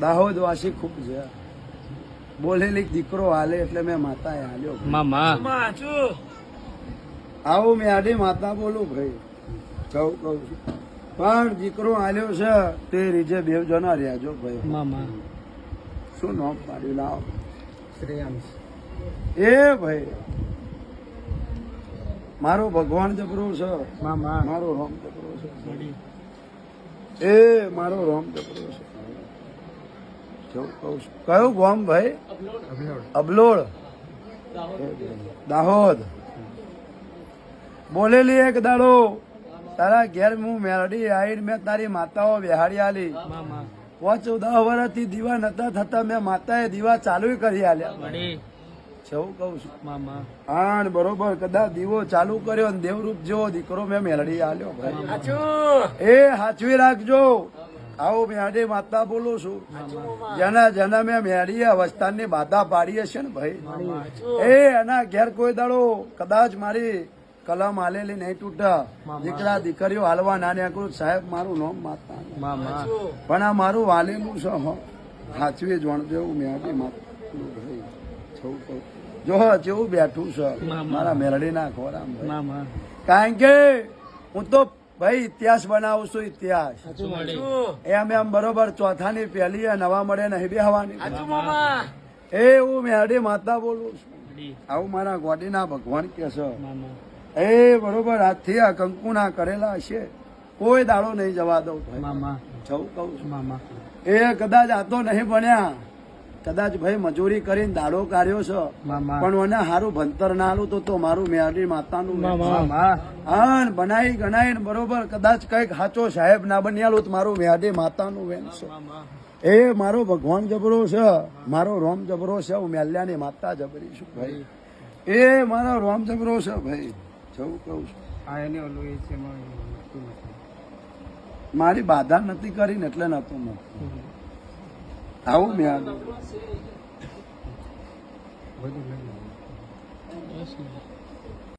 દાહોદ વાસી ખૂબ છે. બોલેલી દીકરો હાલે એટલે મેં માતા હાલ્યો. મામા. આવું મેં આડી માતા બોલું ભાઈ. કહું કહું છું. પણ દીકરો હાલ્યો છે તે રીજે બે જણા રહેજો ભાઈ. મામા. શું નામ પાડ્યું? લાવ. શ્રેયાંશ. એ ભાઈ. મારો ભગવાન જબરો છે. મામા. મારો રામ જબરો છે. એ મારો રામ જબરો છે. કહું છું? કયું ગામ ભાઈ? અબલોડ. દાહોદ. બોલેલી એક દાડો. તારા ઘેર હું મેરડી આવીને મેં તારી માતાઓ બેહાડી આલી. પાંચ ચૌદ વર્ષથી દીવા નતા થતા મેં માતાએ દીવા ચાલુ કરી આલ્યા. છવું કહું છું. મામા આણ બરોબર કદાચ દીવો ચાલુ કર્યો ને દેવરૂપ જેવો દીકરો મેં મેલડી આલ્યો ભાઈ. એ હાચવી રાખજો. આવો મેળી માતા બોલું છું. જેના જેના મેં મેળી અવસ્થાની બાધા પાડી હશે ને ભાઈ? એ એના ઘેર કોઈ દાડો કદાચ મારી કલમ હાલેલી નહીં તૂટા દીકરા દીકરીઓ હાલવા નાની આકૃત સાહેબ મારું નામ માતા પણ આ મારું વાલેલું છે હો. સાચવી જોણજો એવું મેળી માતા જો જેવું બેઠું છે. મારા મેરડીના ખોરામ કારણ કે હું તો ભાઈ ઇતિહાસ બનાવું છું ઇતિહાસ. એમ એમ બરોબર ચોથાની પહેલી એ નવા મળે નહીં બેહવાની. એ હું મેડી માતા બોલું છું. આવું મારા ગોડીના ભગવાન કે છે. એ બરોબર હાથથી આ કંકુના કરેલા છે. કોઈ દાડો નહીં જવા દઉં જવું કહું છું. મામા. એ કદાચ આ તો નહીં ભણ્યા. કદાચ ભાઈ મજૂરી કરીને દાડો કાઢ્યો છે પણ મને સારું ભણતર ના આલું તો તો મારું મેરડી માતાનું હા બનાવી ગણાય બરોબર કદાચ કંઈક સાચો સાહેબ ના બન્યાલું તો મારું મેહાડી માતાનું વેન છે. એ મારો ભગવાન જબરો છે મારો રોમ જબરો છે હું મેલ્યાની માતા જબરી છું ભાઈ. એ મારો રોમ જબરો છે ભાઈ. જવું કહું છું. આ એને ઓલું એ છે મારી બાધા નથી કરીને એટલે નતું હું Tá bom, meu amigo. Vai dormir, meu amigo. É assim.